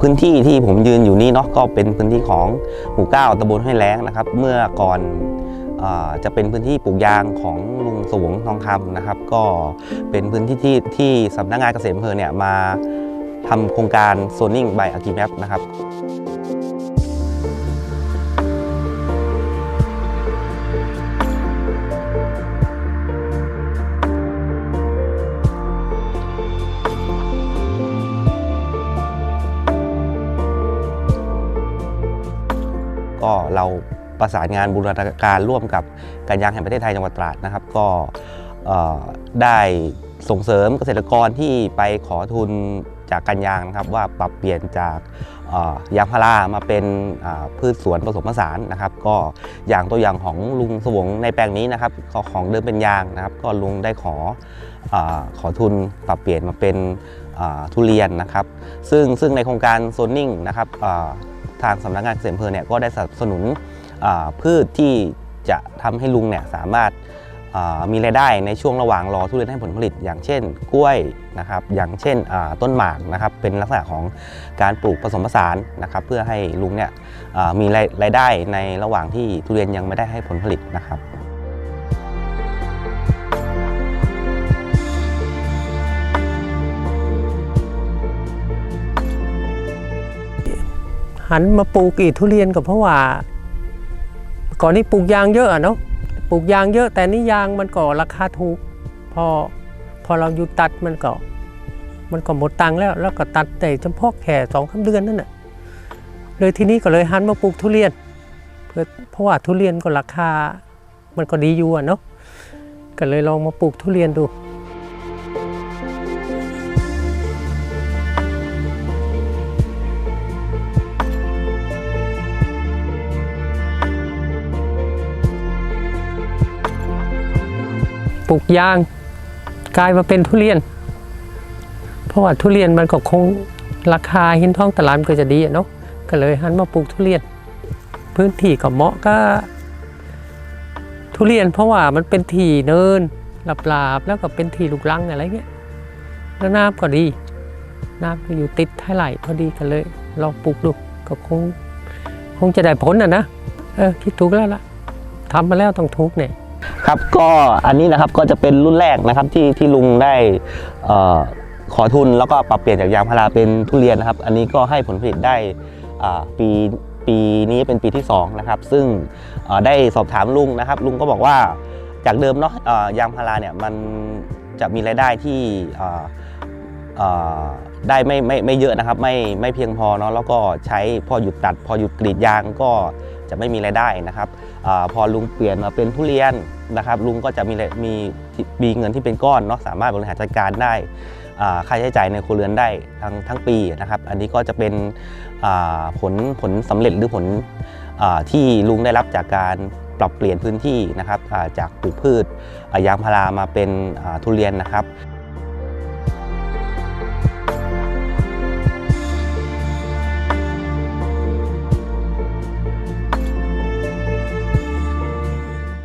พื้นที่ที่ผมยืนอยู่นี่เนาะก็เป็นพื้นที่ของหมู่เก้าตำบลห้วยแล้งนะครับ เมื่อก่อนจะเป็นพื้นที่ปลูกยางของลุงสวงทองคำนะครับ ก็เป็นพื้นที่ที่ที่สำนักงานเกษตรอำเภอเนี่ยมาทำโครงการโซนนิ่งใบอากิแมปนะครับ เราประสานงานบูรณาการร่วมกับการยางแห่งประเทศไทยจังหวัดตราดนะครับ ก็ได้ส่งเสริมเกษตรกรที่ไปขอทุนจากการยางนะครับว่าปรับเปลี่ยนจากยางพารามาเป็นพืชสวนผสมผสานนะครับ ก็อย่างตัวอย่างของลุงสวงในแปลงนี้นะครับก็ของเดิมเป็นยางนะครับ ก็ลุงได้ขออขอทุนปรับเปลี่ยนมาเป็นทุเรียนนะครับ ซึ่งซึ่งในโครงการโซนนิ่งนะครับ ทางสำนักงานเกษตรอำเภอเนี่ยก็ได้สนับสนุนพืชที่จะทำให้ลุงเนี่ยสามารถมีรายได้ในช่วงระหว่างรอทุเรียนให้ผลผลิต อย่างเช่น กล้วยนะครับอย่างเช่นต้นหมากนะครับเป็นลักษณะของการปลูกผสมผสานนะครับเพื่อให้ลุงเนี่ยมีรายรายได้ในระหว่างที่ทุเรียนยังไม่ได้ให้ผลผลิตนะครับ หันมาปลูกอีกทุเรียนก็เพราะว่า ก่อนนี้ปลูกยางเยอะอะเนาะปลูกยางเยอะแต่นี่ยางมันก็ราคาถูก พอพอเราหยุดตัดมันก็มันก็หมดตังค์แล้ว แล้วก็ตัดแต่เฉพาะแค่สองสาเดือนนั่นแหะเลยทีนี้ก็เลยหันมาปลูกทุเรียน เพื่อเพราะว่าทุเรียนก็ราคา มันก็ดีอยู่อะเนาะก็เลยลองมาปลูกทุเรียนดู ปลูกยาง กลายมาเป็นทุเรียน เพราะว่าทุเรียนมันก็คงราคาหินท้องตลาดมันก็จะดีเนาะก็เลยหันมาปลูกทุเรียน พื้นที่ก็เหมาะก็ ทุเรียนเพราะว่ามันเป็นที่เนินลาบๆแล้วก็เป็นที่ลูกรังอะไรเงี้ยแล้วน้ำก็ดี น้ำก็อยู่ติดท้ายไหลพอดีกันเลย ลองปลูกดูก็คงคงจะได้ผลอะนะเออคิดถูกแล้วล่ะทำมาแล้วต้องถูกเนี่ย ครับก็อันนี้นะครับก็จะเป็นรุ่นแรกนะครับที่ที่ลุงได้ขอทุนแล้วก็ปรับเปลี่ยนจากยางพาราเป็นทุเรียนนะครับ อันนี้ก็ให้ผลผลิตได้ปีปีนี้เป็นปีที่สองนะครับซึ่งได้สอบถามลุงนะครับ ลุงก็บอกว่าจากเดิมเนาะยางพาราเนี่ยมันจะมีรายได้ที่ได้ไม่ไม่ไม่เยอะนะครับ ไม่ไม่เพียงพอเนาะแล้วก็ใช้พอหยุดตัด พอหยุดกรีดยางก็ จะไม่มีรายได้นะครับอพอลุงเปลี่ยนมาเป็นทุเรียนนะครับ ลุงก็จะมีมีมีเงินที่เป็นก้อนเนาะสามารถบริหารจัดการได้ค่าใช้จ่ายในครัวเรือนได้ทั้งทั้งปีนะครับ อันนี้ก็จะเป็นผลผลสำเร็จหรือผลอที่ลุงได้รับจากการปรับเปลี่ยนพื้นที่นะครับจากปลูกพืชยางพารามาเป็นทุเรียนนะครับ